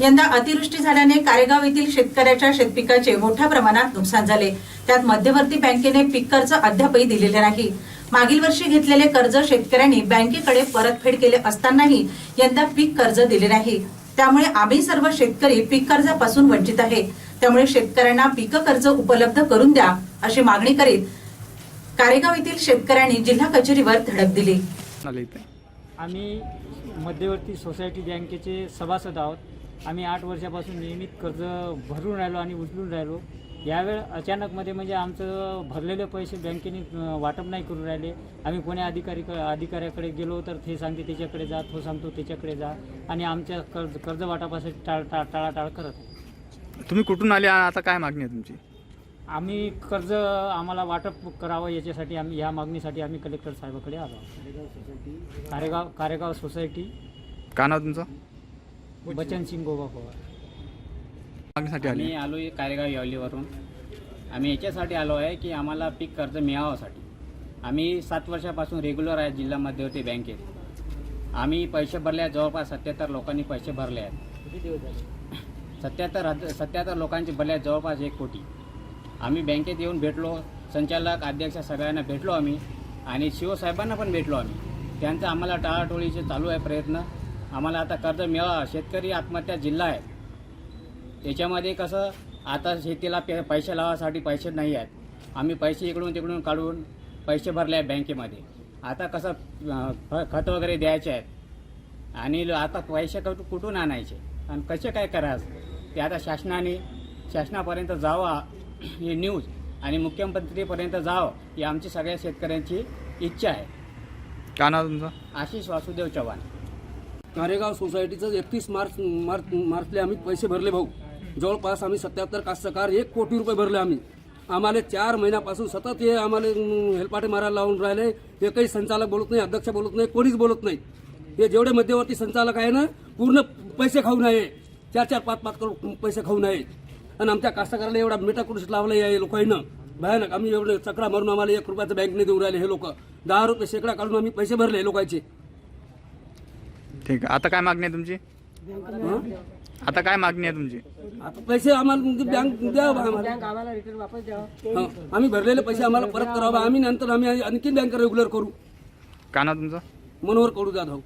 यंदा अतिवृष्टी झाल्याने कारेगाव येथील शेतकऱ्याच्या शेतपिकाचे मोठ्या प्रमाणात नुकसान झाले. त्यात मध्यवर्ती बँकेने पीक कर्ज अद्यापही दिलेले नाही. मागील वर्षी घेतलेले कर्ज शेतकऱ्यांनी बँकेकडे परतफेड केले असतानाही यंदा पीक कर्ज दिले नाही. त्यामुळे आम्ही सर्व शेतकरी पीक कर्जापासून वंचित आहे. त्यामुळे शेतकऱ्यांना पीक कर्ज उपलब्ध करून द्या अशी मागणी करीत कारेगाव येथील शेतकऱ्यांनी जिल्हा कचेरीवर धडक दिली. आम्ही मध्यवर्ती सोसायटी बँकेचे सभासद आहोत. आम्ही आठ वर्षापासून नियमित कर्ज भरून राहिलो आणि उचलून राहिलो. यावेळ अचानकमध्ये म्हणजे आमचं भरलेले पैसे बँकेने वाटप नाही करून राहिले. आम्ही कोण्या अधिकारी अधिकाऱ्याकडे गेलो तर ते सांगते त्याच्याकडे जा तो सांगतो त्याच्याकडे जा. आणि आमच्या कर्ज कर्ज वाटपासाठी टाळ टाळ टाळाटाळ करत आहे. तुम्ही कुठून आले आता काय मागणी आहे तुमची? आम्ही कर्ज आम्हाला वाटप करावं याच्यासाठी आम्ही ह्या मागणीसाठी आम्ही कलेक्टर साहेबाकडे आलो. कारेगाव कारेगाव सोसायटी. का नाव तुमचं? बचन सिंग गोवा पवार मागणीसाठी आले. आम्ही आलो आहे कारेगाव यावलीवरून. आम्ही याच्यासाठी आलो आहे की आम्हाला पीक कर्ज मिळावासाठी. आम्ही सात वर्षापासून रेग्युलर आहे जिल्हा मध्यवर्ती बँकेत आम्ही पैसे भरले आहेत. जवळपास सत्याहत्तर लोकांनी पैसे भरले आहेत. सत्याहत्तर हज सत्याहत्तर लोकांचे भरले आहेत. जवळपास एक कोटी. आम्ही बँकेत येऊन भेटलो. संचालक अध्यक्ष सगळ्यांना भेटलो आम्ही. आणि शिवसाहेबांना पण भेटलो आम्ही. त्यांचं आम्हाला टाळाटोळीचे चालू आहे प्रयत्न. आम्हाला आता कर्ज मिळावा. शेतकरी आत्महत्या जिल्हा आहे. याच्यामध्ये कसं आता शेतीला पे पैसे लावासाठी पैसे नाही आहेत. आम्ही पैसे इकडून तिकडून काढून पैसे भरले आहे बँकेमध्ये. आता कसं खत वगैरे द्यायचे आहेत. आणि आता पैसे कुठून कुठून आणायचे? आणि कसे काय करायचं? ते आता शासनाने शासनापर्यंत जावा ही न्यूज आणि मुख्यमंत्रीपर्यंत जावं ही आमची सगळ्या शेतकऱ्यांची इच्छा आहे. का नाव तुमचं? आशिष वासुदेव चव्हाण. कारेगाव सोसायटीचं एकतीस मार्च मार्च मार्चले आम्ही पैसे भरले भाऊ. जवळपास आम्ही सत्याहत्तर कास्तकार एक कोटी रुपये भरले आम्ही. आम्हाला चार महिन्यापासून सतत हे आम्हाला हेलपाटे मारायला लावून राहिले. हे काही संचालक बोलत नाही अध्यक्ष बोलत नाही कोणीच बोलत नाही. हे जेवढे मध्यवर्ती संचालक आहे ना पूर्ण पैसे खाऊ नये. चार चार पाच पाच करोड पैसे खाऊ नये. आणि आमच्या कास्तकाराला एवढा मेटा कुठेच लावला या लोकांना. भयानक आम्ही एवढे चक्रा मारून आम्हाला एक रुपयाचं बँकने देऊन राहिले हे लोक. दहा रुपये शेकडा काढून आम्ही पैसे भरले लोकांचे. ठीक आहे. आता काय मागणी आहे तुमची? आता काय मागणी आहे तुमची? आता पैसे आम्हाला म्हणजे बँक द्या बा आम्हाला. हं, आम्ही भरलेले पैसे आम्हाला परत करावा आम्ही नंतर आम्ही आणखी बँक रेग्युलर करू. का नाव तुमचं? मनोहर कडू जाधव